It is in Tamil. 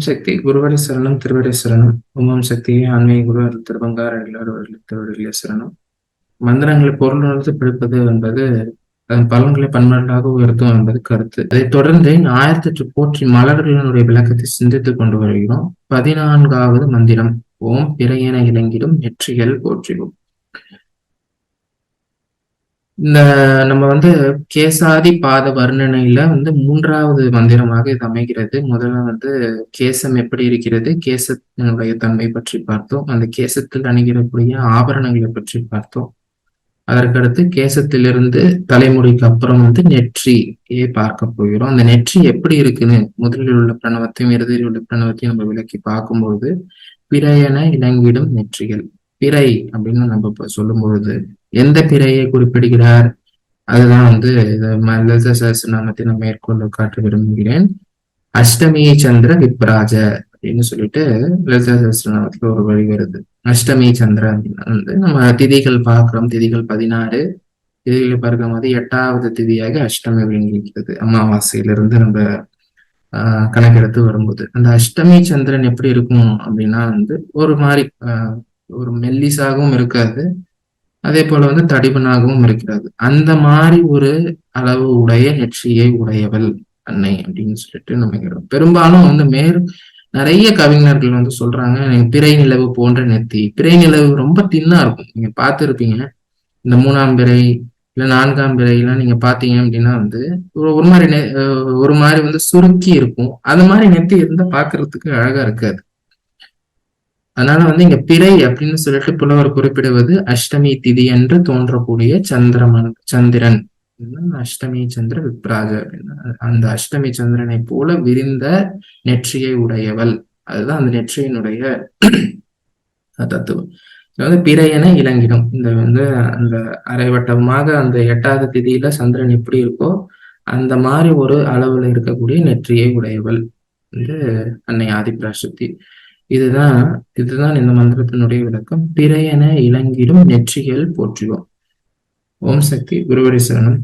ஓம் சக்தி குருவடி சரணம் திருவடி சரணம். ஓம் சக்தியை ஆன்மீக குருவர் திருவங்கார எல்லாரும் திருவடிகளே சரணம். மந்திரங்களை பொருள் உணர்ந்து பிடிப்பது என்பது அதன் பலன்களை பன்மடங்காக உயர்த்தும் என்பது கருத்து. அதைத் தொடர்ந்து ஆயிரத்தி போற்றி மலர்களினுடைய விளக்கத்தை சிந்தித்துக் கொண்டு வருகிறோம். பதினான்காவது மந்திரம் ஓம் பிறையென இலங்கிடும் நெற்றிகள் போற்றிவோம். இந்த நம்ம வந்து கேசாதி பாத வர்ணனையில வந்து மூன்றாவது மந்திரமாக இது அமைகிறது. முதல்ல வந்து கேசம் எப்படி இருக்கிறது கேசத்தினுடைய தன்மை பற்றி பார்த்தோம். அந்த கேசத்தில் அணிகிறக்கூடிய ஆபரணங்களை பற்றி பார்த்தோம். அதற்கடுத்து கேசத்திலிருந்து தலைமுடிக்கு அப்புறம் வந்து நெற்றியை பார்க்க போகிறோம். அந்த நெற்றி எப்படி இருக்குன்னு முதலில் உள்ள பிரணவத்தையும் இறுதியில் உள்ள பிரணவத்தையும் நம்ம விளக்கி பார்க்கும்பொழுது பிறையென இலங்கிடும் நெற்றிகள். பிறை அப்படின்னு நம்ம சொல்லும் பொழுது எந்த பிறையை குறிப்பிடுகிறார்? அதுதான் வந்து லலித சஹசிரநாமத்தை நான் மேற்கொள்ள காட்ட விரும்புகிறேன். அஷ்டமி சந்திர விப்ராஜ அப்படின்னு சொல்லிட்டு லலிதா சஹசிரநாமத்துல ஒரு வழி வருது. அஷ்டமி சந்திர அப்படின்னா வந்து நம்ம திதிகள் பார்க்கிறோம். திதிகள் பதினாறு. திதிகள் பார்க்கும் போது எட்டாவது திதியாக அஷ்டமி விளங்கிக்கிறது அமாவாசையிலிருந்து நம்ம ஆஹ் கணக்கெடுத்து வரும்போது. அந்த அஷ்டமி சந்திரன் எப்படி இருக்கும் அப்படின்னா வந்து ஒரு மாதிரி ஆஹ் ஒரு மெல்லிசாகவும் இருக்காது. அதே போல வந்து தடிபனாகவும் இருக்கிறது. அந்த மாதிரி ஒரு அளவு உடைய நெற்றியை உடையவள் அன்னை அப்படின்னு சொல்லிட்டு நம்ம பெரும்பாலும் வந்து மேற் நிறைய கவிஞர்கள் வந்து சொல்றாங்க பிறை நிலவு போன்ற நெத்தி. பிறை நிலவு ரொம்ப தின்னா இருக்கும். நீங்க பார்த்துருப்பீங்க. இந்த மூணாம் பிறை இல்ல நான்காம் பிறையெல்லாம் நீங்க பாத்தீங்க அப்படின்னா வந்து ஒரு மாதிரி ஒரு மாதிரி வந்து சுருக்கி இருக்கும். அந்த மாதிரி நெத்தி இருந்தா பாக்குறதுக்கு அழகா இருக்காது. அதனால வந்து இங்க பிறை அப்படின்னு சொல்லிட்டு புலவர் குறிப்பிடுவது அஷ்டமி திதி என்று தோன்றக்கூடிய சந்திரமன் சந்திரன். அஷ்டமி சந்திர விப்ராஜ. அந்த அஷ்டமி சந்திரனை போல விரிந்த நெற்றியை உடையவள். அதுதான் அந்த நெற்றியினுடைய தத்துவம். வந்து பிறையென இளங்கிடும் இந்த வந்து அந்த அரைவட்டமாக அந்த எட்டாவது திதியில சந்திரன் எப்படி இருக்கோ அந்த மாதிரி ஒரு அளவுல இருக்கக்கூடிய நெற்றியை உடையவள். வந்து அன்னை ஆதிபிராசக்தி. இதுதான் இதுதான் இந்த மந்திரத்தினுடைய விளக்கம். பிறையென இலங்கிலும் நெற்றிகள் போற்றுவோம். ஓம் சக்தி குருவடி சரணம்